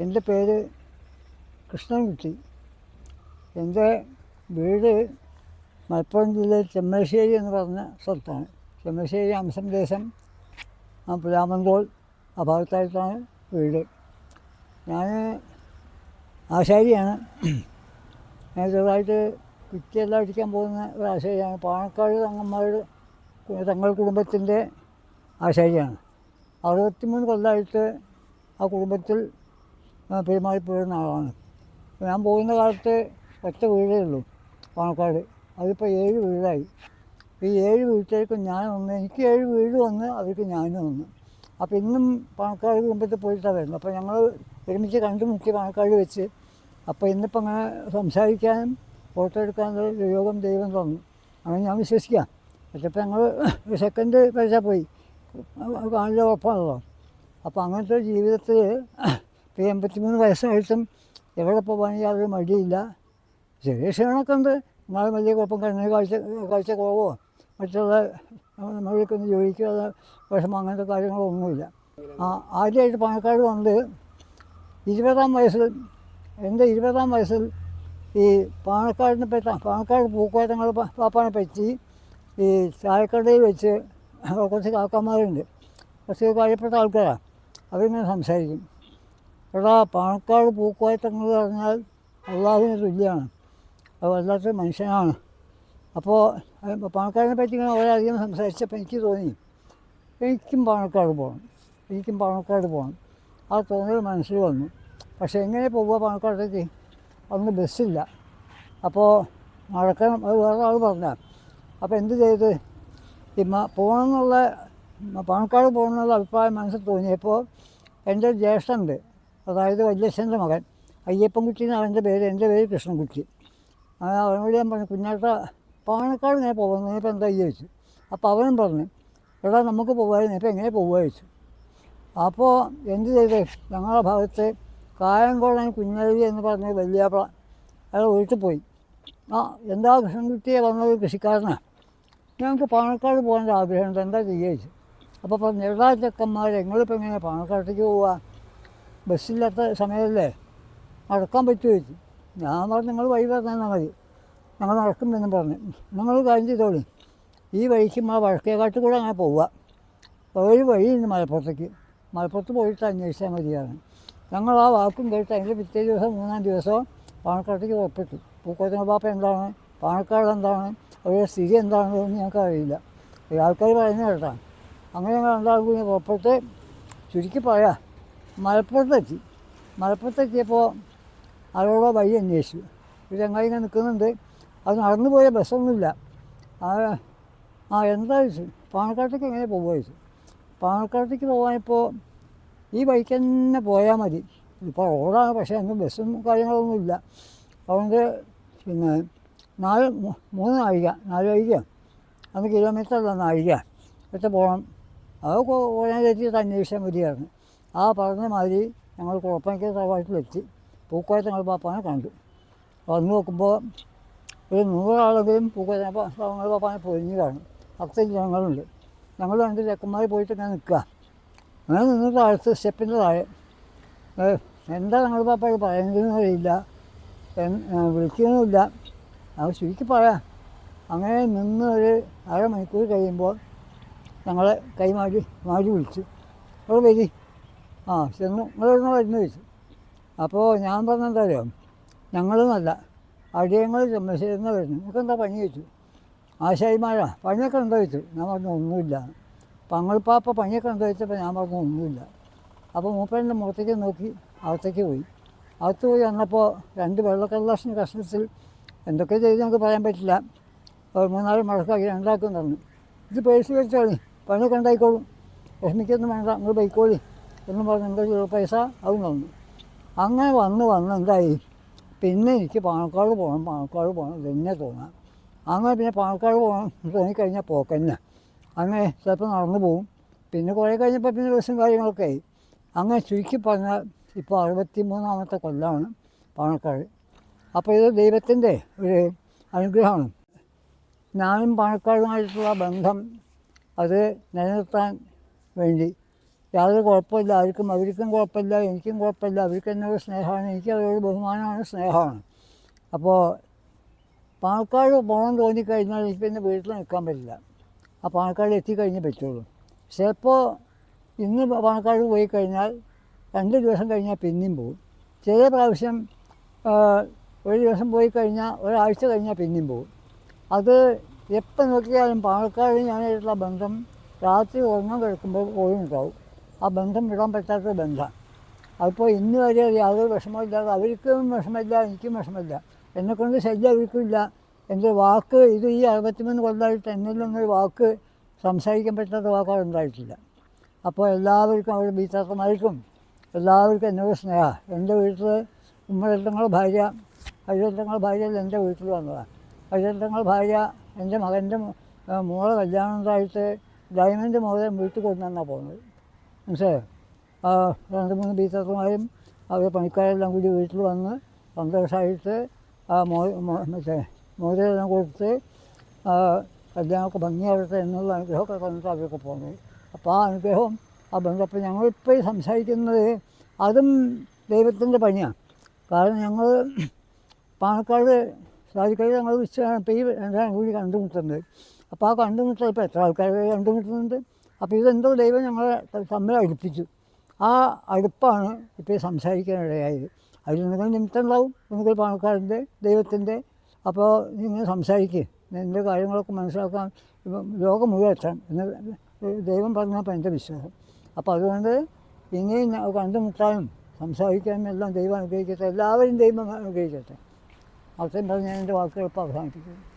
എന്റെ പേര് കൃഷ്ണൻകുട്ടി. എന്റെ വീട് മലപ്പുറം ജില്ലയിൽ ചെമ്മശ്ശേരി എന്ന് പറഞ്ഞ സ്ഥലത്താണ്. ചെമ്മശ്ശേരി അംശം ദേശം ആ പുലാമന്തോൾ ആ ഭാഗത്തായിട്ടാണ് വീട്. ഞാൻ ആശാരിയാണ്. ഞാൻ ചെറുതായിട്ട് കുറ്റിയെല്ലാം അടിക്കാൻ പോകുന്ന ഒരു ആശാരിയാണ്. പാണക്കാട് തങ്ങന്മാരുടെ തങ്ങൾ കുടുംബത്തിന്റെ ആശാരിയാണ്. അറുപത്തിമൂന്ന് കൊല്ലമായിട്ട് ആ കുടുംബത്തിൽ ആ, പെരുമാറി പോരുന്ന ആളാണ്. ഞാൻ പോകുന്ന കാലത്ത് ഒറ്റ വീടേ ഉള്ളൂ പാണക്കാട്. അതിപ്പോൾ ഏഴ് വീടായി. ഈ ഏഴ് വീട്ടിലേക്കും ഞാൻ ഒന്ന് എനിക്ക് ഏഴ് വീട് വന്ന് അവർക്ക് ഞാനും വന്ന്. അപ്പോൾ ഇന്നും പാണക്കാട് കുടുംബത്തിൽ പോയിട്ടാണ് വരുന്നത്. അപ്പോൾ ഞങ്ങൾ ഒരുമിച്ച് കണ്ടുമുട്ടി പാണക്കാട് വെച്ച്. അപ്പോൾ ഇന്നിപ്പോൾ അങ്ങനെ സംസാരിക്കാനും ഫോട്ടോ എടുക്കാനുള്ള യോഗം ദൈവം തന്നു. അങ്ങനെ ഞാൻ വിശ്വസിക്കാം. പക്ഷേ ഞങ്ങൾ സെക്കൻഡ് കഴിച്ചാൽ പോയി. കാണില്ല ഉറപ്പാണല്ലോ. അപ്പോൾ അങ്ങനത്തെ ജീവിതത്തിൽ ഇപ്പോൾ എൺപത്തിമൂന്ന് വയസ്സായിട്ടും എവിടെ പോകാനും യാതൊരു മടിയില്ല. ചെറിയ ക്ഷീണമൊക്കെ ഉണ്ട്. എന്നാലും വലിയ കുഴപ്പം കണ്ണിന് കാഴ്ച കാഴ്ച കുറവോ? മറ്റുള്ള നമ്മൾക്കൊന്ന് ജോലിക്കാതെ വിഷമം അങ്ങനത്തെ കാര്യങ്ങളൊന്നുമില്ല. ആ ആദ്യമായിട്ട് പാണക്കാട് വന്നത് ഇരുപതാം വയസ്സിൽ എന്റെ ഇരുപതാം വയസ്സിൽ ഈ പാണക്കാടിനെ പറ്റി പാണക്കാട് പൂക്കോട്ടങ്ങൾ പാപ്പാനെ പറ്റി ഈ ചായക്കടയിൽ വെച്ച് കുറച്ച് കാക്കന്മാരുണ്ട് കുറച്ച് കാര്യപ്പെട്ട ആൾക്കാരാണ് അവരിങ്ങനെ സംസാരിക്കും. എടാ പാണക്കാട് പൂക്കോയത്തങ്ങൾ പറഞ്ഞാൽ അള്ളാഹുവിന് തുല്യമാണ് അത് വല്ലാത്തൊരു മനുഷ്യനാണ്. അപ്പോൾ പാണക്കാടിനെ പറ്റി ഇങ്ങനെ വളരെയധികം സംസാരിച്ചപ്പോൾ എനിക്ക് തോന്നി എനിക്കും പാണക്കാട് പോകണം എനിക്കും പാണക്കാട് പോകണം ആ തോന്നൽ മനസ്സിൽ വന്നു. പക്ഷേ എങ്ങനെ പോവുക പാണക്കാട്ടേക്ക് അന്ന് ബസ്സില്ല. അപ്പോൾ നടക്കണം. അത് വേറെ ആൾ പറഞ്ഞ അപ്പോൾ എന്ത് ചെയ്ത്? ഈ മ- പോകണമെന്നുള്ള പാണക്കാട് പോകണമെന്നുള്ള അഭിപ്രായം മനസ്സിൽ തോന്നിയപ്പോൾ എന്റെ ജ്യേഷ്ഠന്റെ അതായത് വല്യച്ഛന്റെ മകൻ. അയ്യപ്പൻകുട്ടി എന്ന് അവന്റെ പേര്. എന്റെ പേര് കൃഷ്ണൻകുട്ടി. അവനോട് ഞാൻ പറഞ്ഞു കുഞ്ഞാട്ട പാണക്കാട് ഇങ്ങനെ പോകുന്നത് ഇപ്പം എന്താ ചോദിച്ചു അപ്പോൾ അവനും പറഞ്ഞു എടാ നമുക്ക് പോകാമായിരുന്നു ഇപ്പം എങ്ങനെ പോകുക ചോദിച്ചു. അപ്പോൾ എന്ത് ചെയ്ത്? ഞങ്ങളുടെ ഭാഗത്ത് കായംകോടൻ കുഞ്ഞഴി എന്ന് പറഞ്ഞ വലിയാപ്പള അയാൾ വീട്ടിൽ പോയി. ആ എന്താ കൃഷ്ണൻകുട്ടിയെ വന്നത്? കൃഷിക്കാരനാണ് ഞങ്ങൾക്ക് പാണക്കാട് പോകാൻ ആഗ്രഹമുണ്ട്. എന്താ ചെയ്യുക ചോദിച്ചു അപ്പോൾ പറഞ്ഞു എടാ ചെക്കന്മാർ ഞങ്ങളിപ്പോൾ എങ്ങനെ പാണക്കാട്ടേക്ക് പോവുക ബസ്സില്ലാത്ത സമയമല്ലേ? നടക്കാൻ പറ്റുമോ ഞാൻ പറഞ്ഞു നിങ്ങൾ വഴി പറഞ്ഞാൽ മതി. ഞങ്ങൾ നടക്കുമെന്നും പറഞ്ഞു. നിങ്ങൾ കാര്യം ചെയ്തോളി. ഈ വഴിക്ക് ആ വഴക്കേക്കാട്ട് കൂടെ അങ്ങനെ പോവുക. ഒരു വഴിയുണ്ട് മലപ്പുറത്തേക്ക്. മലപ്പുറത്ത് പോയിട്ട് അന്വേഷിച്ചാൽ മതിയാണ്. ഞങ്ങൾ ആ വാക്കും കേട്ട് അതിന്റെ പിറ്റേ ദിവസം മൂന്നാം ദിവസം പാണക്കാട്ടേക്ക് പുറപ്പെട്ടു. പൂക്കോത്തങ്ങ പാപ്പ എന്താണ്? പാണക്കാട് എന്താണ്? അവരുടെ സ്ഥിതി എന്താണെന്നൊന്നും ഞങ്ങൾക്ക് അറിയില്ല. ആൾക്കാർ പറയുന്നത് കേട്ടാണ് അങ്ങനെ ഞങ്ങൾ രണ്ടാൾക്കും ഉറപ്പിട്ട് ചുരുക്കി പറയാം മലപ്പുറത്തെത്തി. മലപ്പുറത്തെത്തിയപ്പോൾ അവരോട് വഴി അന്വേഷിച്ചു. ഒരു ചങ്ങായി ഇങ്ങനെ നിൽക്കുന്നുണ്ട് അത് നടന്നു പോയ ബസ്സൊന്നുമില്ല. ആ ആ എന്താ ചോദിച്ചു പാണക്കാട്ടേക്ക് എങ്ങനെ പോകുക ചോദിച്ചു പാണക്കാട്ടേക്ക് പോകാനിപ്പോൾ ഈ വഴിക്ക് തന്നെ പോയാൽ മതി. ഇപ്പോൾ റോഡാണ് പക്ഷേ അന്ന് ബസ്സും കാര്യങ്ങളൊന്നുമില്ല. അതുകൊണ്ട് പിന്നെ നാല് മൂന്ന് നാഴിക നാല് നാഴിക അന്ന് കിലോമീറ്റർ അല്ല നാഴിക. എത്ര പോകണം അത് കുറേ തെറ്റിയിട്ട് അന്വേഷിച്ചാൽ മതിയായിരുന്നു. ആ പറഞ്ഞ മാതിരി ഞങ്ങൾ കുഴപ്പമില്ല തറവാട്ടിലെത്തി പൂക്കോയത്ത് ഞങ്ങൾ പാപ്പാനെ കണ്ടു. വന്ന് നോക്കുമ്പോൾ ഒരു നൂറാളെങ്കിലും പൂക്കോയത്ത് ഞങ്ങൾ പാപ്പാനെ പൊരിഞ്ഞു കാണും. അത്രയും ജനങ്ങളുണ്ട്. ഞങ്ങൾ രണ്ട് ചെക്കന്മാർ പോയിട്ട് ഞാൻ നിൽക്കുക. അങ്ങനെ നിന്ന് താഴത്ത് സ്റ്റെപ്പിന്റെ താഴെ എന്താ ഞങ്ങൾ പാപ്പ പറയുന്നതെന്ന് അറിയില്ല. വിളിക്കുന്നില്ല അത് ചുരുക്കി പറയാം. അങ്ങനെ നിന്ന് ഒരു അരമണിക്കൂർ കഴിയുമ്പോൾ ഞങ്ങളെ കൈമാടി മാടി വിളിച്ചു. അവിടെ വരി ആ ചെന്നു നിങ്ങളൊന്ന് വരുന്നു ചോദിച്ചു. അപ്പോൾ ഞാൻ പറഞ്ഞെന്താ അറിയോ ഞങ്ങളെന്നല്ല അടിയങ്ങൾ ചെമ്മശ്ശേരിന്ന് വരുന്നു. നിങ്ങൾക്ക് എന്താ പണി ചോദിച്ചു? ആശാരിമാരാ പണിയൊക്കെ ഉണ്ടോ ചോദിച്ചു? ഞാൻ പറഞ്ഞു ഒന്നുമില്ല. പങ്ങളിപ്പാപ്പ പണിയൊക്കെ ഉണ്ടോ ചോദിച്ചപ്പോൾ ഞാൻ പറഞ്ഞു ഒന്നുമില്ല. അപ്പോൾ മൂപ്പന്റെ മുഖത്തേക്ക് നോക്കി അകത്തേക്ക് പോയി. അകത്ത് പോയി വന്നപ്പോൾ രണ്ട് വെള്ളക്കടലാസിന് കഷ്ണത്തിൽ എന്തൊക്കെ ചെയ്ത് നമുക്ക് പറയാൻ പറ്റില്ല. ഒരു മൂന്നാൽ മടക്കാക്കി രണ്ടാക്കും തന്നു. ഇത് പേഴ്സ് വെച്ചാണ് പണിയൊക്കെ ഉണ്ടായിക്കോളും വിഷമിക്കൊന്നും വേണ്ട നിങ്ങൾ ബൈക്കോളി എന്ന് പറഞ്ഞ് എന്റെ ചെയ്തു. പൈസ അതും തന്നു അങ്ങനെ വന്ന് വന്ന് എന്തായി? പിന്നെ എനിക്ക് പാണക്കാട് പോകണം പാണക്കാട് പോകണം തന്നെ തോന്നാം. അങ്ങനെ പിന്നെ പാണക്കാട് പോകണം തോന്നിക്കഴിഞ്ഞാൽ പോക്കന്നെ അങ്ങനെ ചിലപ്പോൾ നടന്നു പോകും പിന്നെ കുറേ കഴിഞ്ഞപ്പോൾ പിന്നെ ദിവസം കാര്യങ്ങളൊക്കെ ആയി. അങ്ങനെ ചുരുക്കി പറഞ്ഞാൽ ഇപ്പോൾ അറുപത്തി മൂന്നാമത്തെ കൊല്ലമാണ് പാണക്കാട്. അപ്പോൾ ഇത് ദൈവത്തിന്റെ ഒരു അനുഗ്രഹമാണ്. ഞാനും പാണക്കാടുമായിട്ടുള്ള ബന്ധം അത് നിലനിർത്താൻ വേണ്ടി യാതൊരു കുഴപ്പമില്ല. ആർക്കും അവർക്കും കുഴപ്പമില്ല എനിക്കും കുഴപ്പമില്ല. അവർക്ക് എന്നോട് സ്നേഹമാണ് എനിക്ക് അവരോട് ബഹുമാനമാണ് സ്നേഹമാണ്. അപ്പോൾ പാണക്കാട് പോകണം തോന്നിക്കഴിഞ്ഞാൽ എനിക്ക് പിന്നെ വീട്ടിൽ നിൽക്കാൻ പറ്റില്ല. ആ പാണക്കാട് എത്തിക്കഴിഞ്ഞേ പറ്റുള്ളൂ. ചിലപ്പോൾ ഇന്ന് പാണക്കാട് പോയി കഴിഞ്ഞാൽ രണ്ട് ദിവസം കഴിഞ്ഞാൽ പിന്നെയും പോകും. ചില പ്രാവശ്യം ഒരു ദിവസം പോയി കഴിഞ്ഞാൽ ഒരാഴ്ച കഴിഞ്ഞാൽ പിന്നെയും പോകും. അത് എപ്പോൾ നോക്കിയാലും പാണക്കാട് ഞാനായിട്ടുള്ള ബന്ധം രാത്രി ഉറങ്ങാൻ കിടക്കുമ്പോൾ പോയി ഉണ്ടാവും. ആ ബന്ധം വിടാൻ പറ്റാത്ത ബന്ധമാണ് അതിപ്പോൾ ഇന്ന് വരെ യാതൊരു വിഷമമില്ലാതെ അവർക്കും വിഷമമില്ല എനിക്കും വിഷമമില്ല. എന്നെക്കൊണ്ട് ശല്യം അവർക്കും ഇല്ല എന്റെ വാക്ക് ഇത് ഈ അറുപത്തിമൂന്ന് കൊല്ലമായിട്ട് എന്നിൽ നിന്നൊരു വാക്ക് സംസാരിക്കാൻ പറ്റാത്ത വാക്കുകൾ ഉണ്ടായിട്ടില്ല. അപ്പോൾ എല്ലാവർക്കും അവർ ബീത്താത്തമാർക്കും എല്ലാവർക്കും എന്നോട് സ്നേഹം. എന്റെ വീട്ടിൽ ഉമ്മരത്തങ്ങളുടെ ഭാര്യ അഴുതത്തങ്ങളുടെ ഭാര്യ എന്റെ വീട്ടിൽ വന്നതാണ് അഴുതത്തങ്ങളുടെ ഭാര്യ എന്റെ മകന്റെ മോളെ കല്യാണം ഉണ്ടായിട്ട് ഡയമണ്ട് മോളെ വീട്ടിൽ കൊണ്ടുവന്നാണ് പോകുന്നത് മനസ്സിലായോ? ആ രണ്ട് മൂന്ന് ബീച്ചർമാരും അവർ പണിക്കാരെല്ലാം കൂടി വീട്ടിൽ വന്ന് സന്തോഷമായിട്ട് ആ മോ മറ്റേ മോരെല്ലാം കൊടുത്ത് കല്യാണമൊക്കെ ഭംഗിയാവട്ടെ എന്നുള്ള അനുഗ്രഹമൊക്കെ തന്നിട്ട് അവരൊക്കെ പോകുന്നത് അപ്പോൾ ആ അനുഗ്രഹം ആ ബന്ധം. അപ്പോൾ ഞങ്ങളിപ്പോൾ ഈ സംസാരിക്കുന്നത് അതും ദൈവത്തിന്റെ പണിയാണ് കാരണം ഞങ്ങൾ പാണക്കാട് സാധിക്കാതെ ഞങ്ങൾ വെച്ചാണ് ഇപ്പോൾ ഈ രണ്ടാം കൂടി കണ്ടുമുട്ടുന്നത് അപ്പോൾ ആ കണ്ടുമുട്ടൽ ഇപ്പോൾ എത്ര ആൾക്കാർ കണ്ടുമുട്ടുന്നുണ്ട്? അപ്പോൾ ഇതെന്തോ ദൈവം ഞങ്ങളെ തമ്മിൽ അടുപ്പിച്ചു. ആ അടുപ്പാണ് ഇപ്പോൾ സംസാരിക്കാനിടയായത്. അതിൽ നിങ്ങൾ നിമിത്തം ഉണ്ടാവും നിങ്ങൾ പണക്കാരന്റെ ദൈവത്തിന്റെ. അപ്പോൾ നിങ്ങൾ സംസാരിക്കുക എന്റെ കാര്യങ്ങളൊക്കെ മനസ്സിലാക്കാൻ ലോകം മുഴുവൻ എത്തണം എന്ന് ദൈവം പറഞ്ഞപ്പോൾ എന്റെ വിശ്വാസം. അപ്പോൾ അതുകൊണ്ട് ഇനിയും കണ്ടു കണ്ടുമുട്ടാനും സംസാരിക്കാനും എല്ലാം ദൈവം അനുഗ്രഹിക്കട്ടെ. എല്ലാവരും ദൈവം അനുഗ്രഹിക്കട്ടെ. അത്രയും പറഞ്ഞ് എന്റെ വാക്കുകൾ ഇപ്പോൾ അവസാനിപ്പിക്കുന്നു.